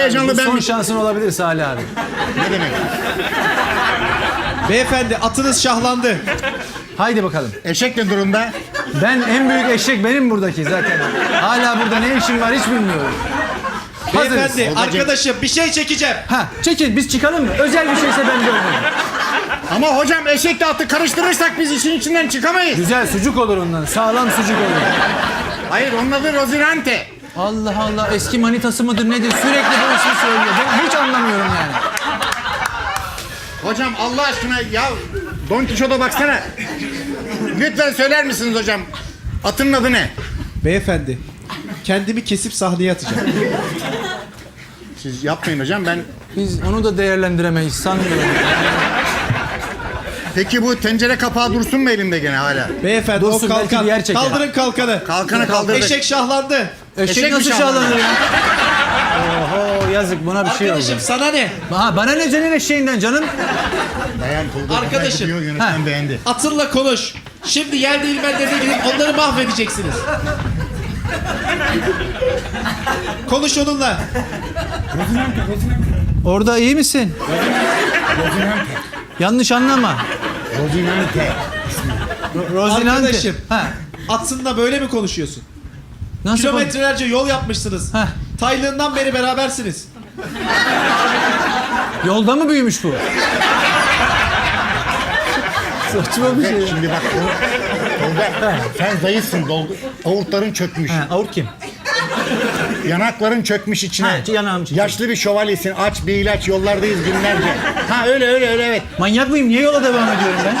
heyecanlı Bu ben son şansın olabilir Salih abi. Ne demek? Beyefendi atınız şahlandı. Haydi bakalım. Eşek ne durumda? Ben en büyük eşek benim buradaki zaten. Hala burada ne işim var hiç bilmiyorum. Hazırız. Beyefendi Olacak. arkadaşım bir şey çekeceğim. Ha çekin biz çıkalım mı? Özel bir şeyse ben görmedim. Ama hocam eşekle atı karıştırırsak biz işin içinden çıkamayız. Güzel sucuk olur ondan. Sağlam sucuk olur. Hayır onun adı Rozinante. Allah Allah eski manitası mıdır nedir? Sürekli bu ismi söylüyor. Ben hiç anlamıyorum yani. Hocam Allah aşkına ya Don Quixote'a baksana. Lütfen söyler misiniz hocam? Atın adı ne? Beyefendi kendimi kesip sahneye atacağım. Siz yapmayın hocam ben... Biz onu da değerlendiremeyiz sanmıyorum. Peki bu tencere kapağı dursun mu elimde gene hala? Beyefendi Dursun, o belki kalkan. çeker. Kaldırın kalkanı. Kalkanı kaldırdık. Eşek şahlandı. Eşek, Eşek mi nasıl şahlanır? ya? Oho yazık buna bir şey oldu. Arkadaşım sana ne? Ha, bana ne senin eşeğinden canım? Dayan Tolga Arkadaşım. gidiyor, yönetmen Ha. beğendi. Atınla konuş. Şimdi yer değirmenlerine gidip onları mahvedeceksiniz. Konuş onunla. Orada iyi misin? Yanlış anlama. Rozinante. Ro- Rozinante. Arkadaşım. Ha. Atınla böyle mi konuşuyorsun? Nasıl Kilometrelerce yol yapmışsınız. Heh. Taylığından beri berabersiniz. Yolda mı büyümüş bu? Saçma bir şey. ya. Şimdi bak Tolga sen zayıfsın dolgu. Avurtların çökmüş. Ha, avut kim? Yanakların çökmüş içine. Ha, yanağım çökmüş. Yaşlı bir şövalyesin. Aç bir ilaç yollardayız günlerce. Ha öyle öyle öyle evet. Manyak mıyım? Niye yola devam ediyorum ben?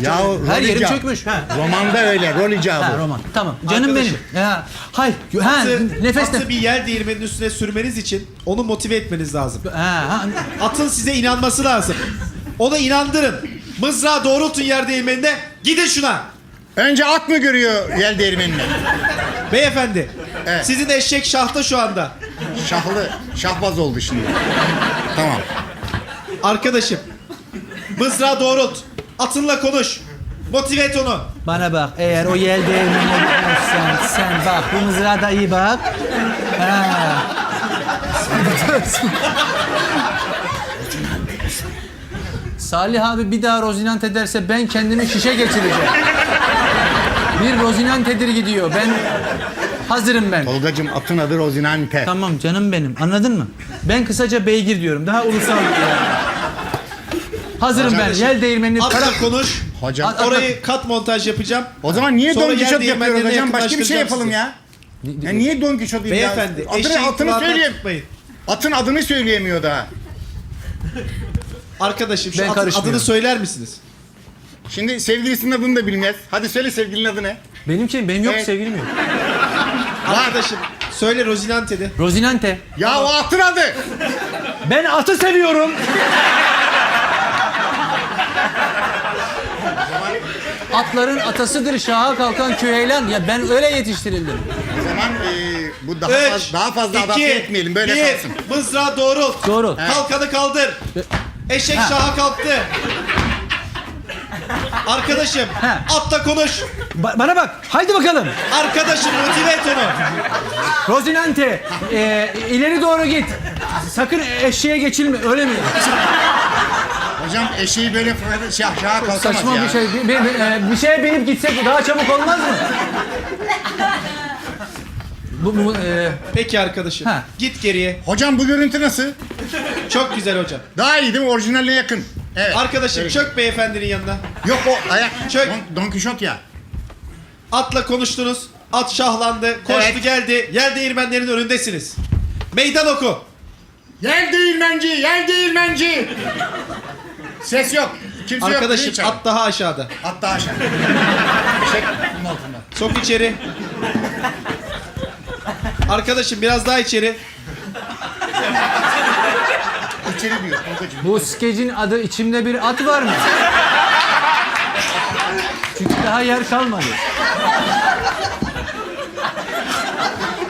Ya Her yerim çökmüş. Ha. Romanda öyle rol icabı. Ha roman. Tamam. Canım Arkadaşım. benim. Ya. Hay. Ha, Atı, nefes atı bir yer değirmenin üstüne sürmeniz için onu motive etmeniz lazım. Ha, ha. Atın size inanması lazım. Ona inandırın. Mızrağı doğrultun yer değirmeninde. Gidin şuna. Önce at mı görüyor yel değirmenini? Beyefendi. Evet. Sizin eşek şahta şu anda. Şahlı, şahbaz oldu şimdi. Tamam. Arkadaşım. Mızrağı doğrult. Atınla konuş. Motive et onu. Bana bak eğer o yel değirmenine gitmezsen sen bak bu mızrağa da iyi bak. Ha. Salih abi bir daha rozinant ederse ben kendimi şişe geçireceğim. Bir rozinantedir gidiyor. Ben hazırım ben. Tolgacığım atın adı Rozinante. Tamam canım benim. Anladın mı? Ben kısaca beygir diyorum. Daha ulusal. Hazırım ben. Kardeşim, Yel değirmenini Atla konuş. Hocam. At- Orayı kat montaj yapacağım. O zaman niye Sonra Don Quixote yapıyoruz hocam? Başka bir şey yakınlaştıracağım yapalım ya. Ya niye Don Quixote Beyefendi ya? Adını, atını kulağından söyleyeyim. tutmayın. Atın adını söyleyemiyor daha. Arkadaşım şu Ben atın karışmıyorum. adını söyler misiniz? Şimdi sevgilisinin adını da bilmez. Hadi söyle sevgilinin adı ne? Benimki benim yok Evet. sevgilim yok. Arkadaşım söyle Rozinante de. Rozinante. Ya o atın adı. Ben atı seviyorum. Atların atasıdır şaha kalkan küheylan. Ya ben öyle yetiştirildim. O zaman eee, bu daha, Üç, fazla, daha fazla iki, adapte etmeyelim. Böyle bir, kalsın. Mızrağı doğrult. Doğru. Kalkanı kaldır. Eşek Ha. şaha kalktı. Arkadaşım Ha. atla konuş. Ba- bana bak. Haydi bakalım. Arkadaşım motive et onu. Rozinante. e, ileri doğru git. Sakın eşeğe geçilme. Öyle mi? Hocam eşeği böyle fırladı, şah, şaha kalkamaz Saçma ya. bir şey. Bir, bir, e, bir şeye binip gitsek daha çabuk olmaz mı? Bu, bu e, Peki arkadaşım. Ha. Git geriye. Hocam bu görüntü nasıl? Çok güzel hocam. Daha iyi değil mi? Orijinaline yakın. Evet. Arkadaşım Evet. çök beyefendinin yanına. Yok o ayak. Çök. Don, Don Quixote ya. Atla konuştunuz. At şahlandı. Koştu Evet. geldi. Yer değirmenlerin önündesiniz. Meydan oku. Yel değirmenci, yel değirmenci. Ses yok. Kimse yok. Arkadaşım yok. at daha aşağıda. At daha aşağı. Çek bunun altından. Sok içeri. Arkadaşım biraz daha içeri. İçeri diyor Tolgacığım. bu skecin adı içimde bir at var mı? Çünkü daha yer kalmadı.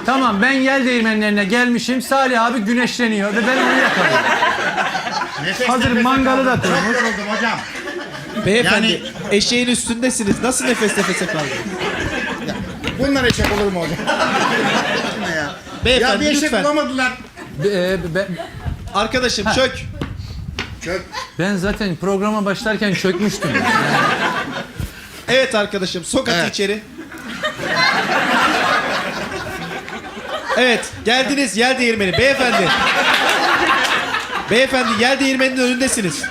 Tamam ben yel değirmenlerine gelmişim. Salih abi güneşleniyor ve ben onu yakalıyorum. Nefes Hazır nefese mangalı kaldım. da. Çok yoruldum hocam. Beyefendi Yani- eşeğin üstündesiniz. Nasıl nefes nefese kaldı? Bunlar eşek olur mu hocam? Ne ya? Beyefendi ya bir eşek lütfen. bulamadılar. Be- ben, Arkadaşım çök. Çök. ben zaten programa başlarken çökmüştüm. Evet arkadaşım sok atı Evet. içeri. Evet geldiniz yel değirmeni beyefendi. Beyefendi yel değirmeninin önündesiniz.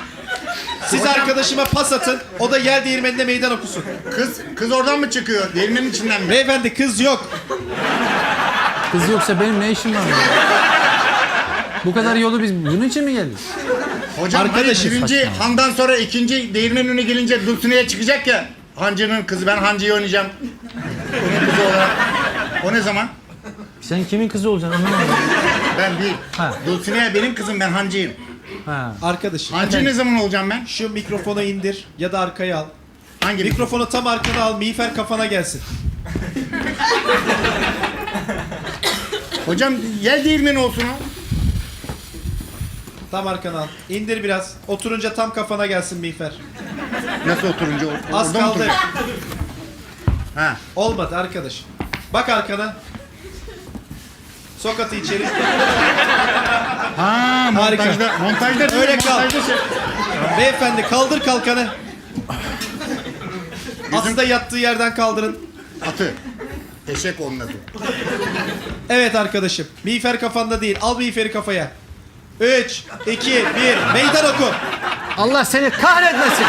Siz arkadaşıma pas atın o da yel değirmeninde meydan okusun. Kız kız oradan mı çıkıyor? Değirmenin içinden mi? Beyefendi kız yok. Kız yoksa benim ne işim var? burada? Bu kadar yolu biz bunun için mi geldik? Hocam Arkadaşım, hani birinci saçmalama. handan sonra ikinci değirmenin önüne gelince Dulcine'ye çıkacak ya. Hancı'nın kızı ben Hancı'yı oynayacağım. Onun kızı olarak. O ne zaman? Sen kimin kızı olacaksın anlamadım. Ben değil. Ha. Dulcine'ye benim kızım ben Hancı'yım. Ha. Arkadaşım Hancı ne zaman olacağım ben? şu mikrofonu indir ya da arkaya al. Hangi Mikrofonu tam arkana al miğfer kafana gelsin. Hocam yel değirmeni olsun o. Tam arkana al. İndir biraz. Oturunca tam kafana gelsin miğfer. Nasıl oturunca? o- Az orada mı kaldı. Ha. Olmadı arkadaş. Bak arkana. Sok atı içeri. Ha Harika. montajda. Montajda değil, Öyle kal. montajda şey- Beyefendi kaldır kalkanı. Atı da yattığı yerden kaldırın. Atı. Eşek onun adı. Evet arkadaşım. Miğfer kafanda değil. Al miğferi kafaya. 3, 2, 1. Meydan oku. Allah seni kahretmesin.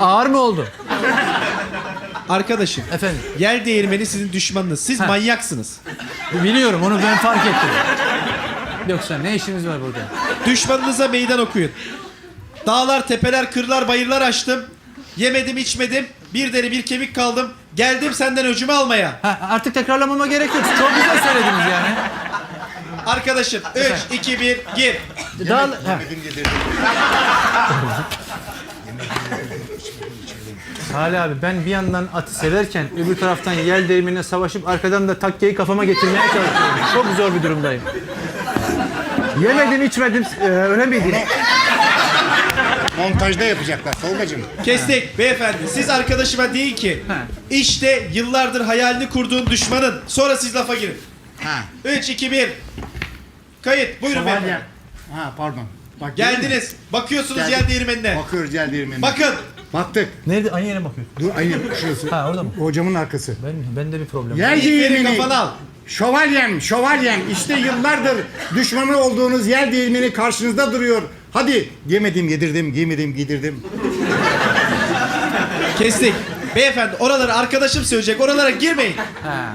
Ağır mı oldu? Arkadaşım. Efendim. Yel değirmeni sizin düşmanınız. Siz Ha. manyaksınız. Biliyorum onu ben fark ettim. Yoksa ne işimiz var burada? Düşmanınıza meydan okuyun. Dağlar, tepeler, kırlar, bayırlar açtım. Yemedim, içmedim. Bir deri bir kemik kaldım. Geldim senden öcümü almaya. Ha, artık tekrarlamama gerek yok. Çok güzel söylediniz yani. Arkadaşım 3, 2, 1 gir. Daha, ha. Salih abi ben bir yandan atı severken öbür taraftan yel değirmenine savaşıp arkadan da takkeyi kafama getirmeye çalışıyorum. Çok zor bir durumdayım. Yemedim içmedim ee, öyle miydi? Montajda yapacaklar Tolgacığım. Kestik beyefendi. Siz arkadaşıma deyin ki Ha. işte yıllardır hayalini kurduğun düşmanın. Sonra siz lafa girin. Ha. 3, 2, 1. Kayıt. Buyurun beyefendi. Ha pardon. Bak, Geldiniz. Bakıyorsunuz Geldim. yer değirmenine. Bakıyoruz yel değirmenine. Bakın. Baktık. Nerede? Aynı yere bakıyor. Dur aynı şurası. Ha orada mı? Hocamın arkası. Ben bende bir problem. var. Yer değirmeni. kafana al. Şövalyem, şövalyem. İşte yıllardır düşmanı olduğunuz yer değirmeni karşınızda duruyor. Hadi yemedim, yedirdim, giymedim, giydirdim. Kestik. Beyefendi oraları arkadaşım söyleyecek. Oralara girmeyin. Ha.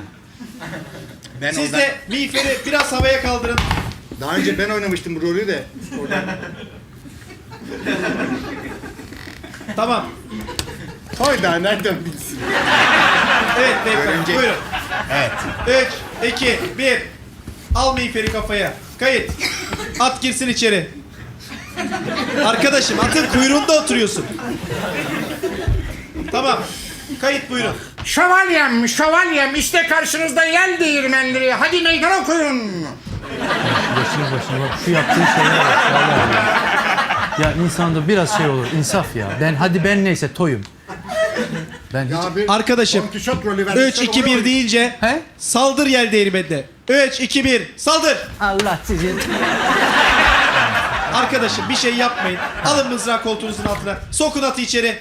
Ben Siz oradan- de miğferi biraz havaya kaldırın. Daha önce ben oynamıştım bu rolü de. Tamam. Hoy daha nereden bilsin? Evet beyefendi Görünce- buyurun. Evet. 3, 2, 1. Al miğferi kafaya. Kayıt. At girsin içeri. Arkadaşım atın kuyruğunda oturuyorsun. Tamam. Kayıt buyurun. Şövalyem, şövalyem. İşte karşınızda yel değirmenleri. Hadi meydan okuyun. Başına başına bak şu yaptığın şeye bak. Ya insanda biraz şey olur. insaf ya. Ben hadi ben neyse toyum. Ben hiç... Arkadaşım, Don Kişot rolü 3, vermişler, 2, 1 oluyor. deyince He? saldır yel değirmenine. 3, 2, 1 saldır. Allah sizi... Arkadaşım bir şey yapmayın. Alın mızrağı koltuğunuzun altına. Sokun atı içeri.